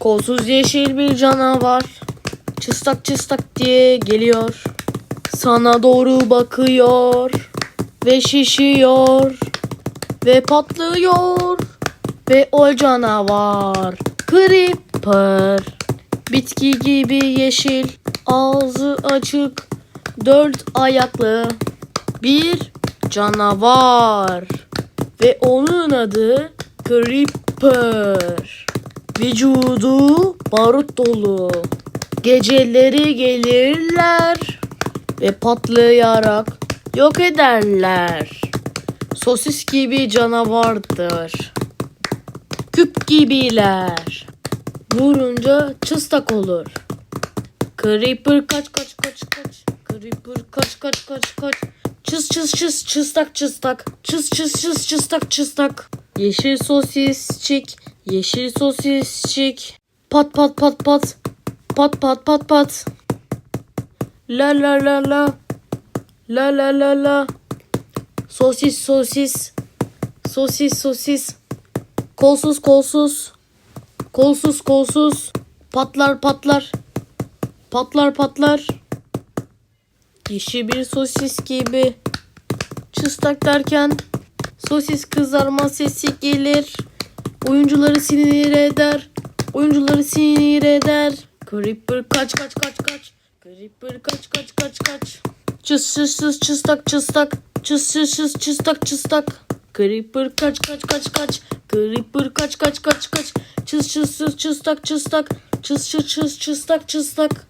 Kolsuz yeşil bir canavar. Çıstak çıstak diye geliyor. Sana doğru bakıyor. Ve şişiyor. Ve patlıyor. Ve o canavar. Creeper. Bitki gibi yeşil. Ağzı açık. Dört ayaklı. Bir canavar. Ve onun adı Creeper. Vücudu barut dolu. Geceleri gelirler ve patlayarak yok ederler. Sosis gibi canavardır. Küp gibiler. Vurunca çıstak olur. Creeper kaç kaç kaç kaç. Creeper kaç kaç kaç kaç. Çız çız çız çıstak çıstak. Çız çız çız çıstak çıstak. Yeşil sosisçik. Yeşil sosisçik. Pat pat pat pat. Pat pat pat pat. La la la la. La la la la. Sosis sosis. Sosis sosis. Kolsuz kolsuz. Kolsuz kolsuz. Patlar patlar. Patlar patlar. Yeşil bir sosis gibi. Çıstak derken sosis kızarma sesi gelir. Oyuncuları sinir eder. Oyuncuları sinir eder. Creeper kaç kaç kaç kaç. Creeper kaç kaç kaç kaç. Çıs çıs çıs çıstak çıstak. Çıs çıs çıs çıstak çıstak. Creeper kaç kaç kaç kaç. Creeper kaç kaç kaç kaç. Çıs çıs çıs çıstak çıstak. Çıs çıs çıs çıstak çıstak.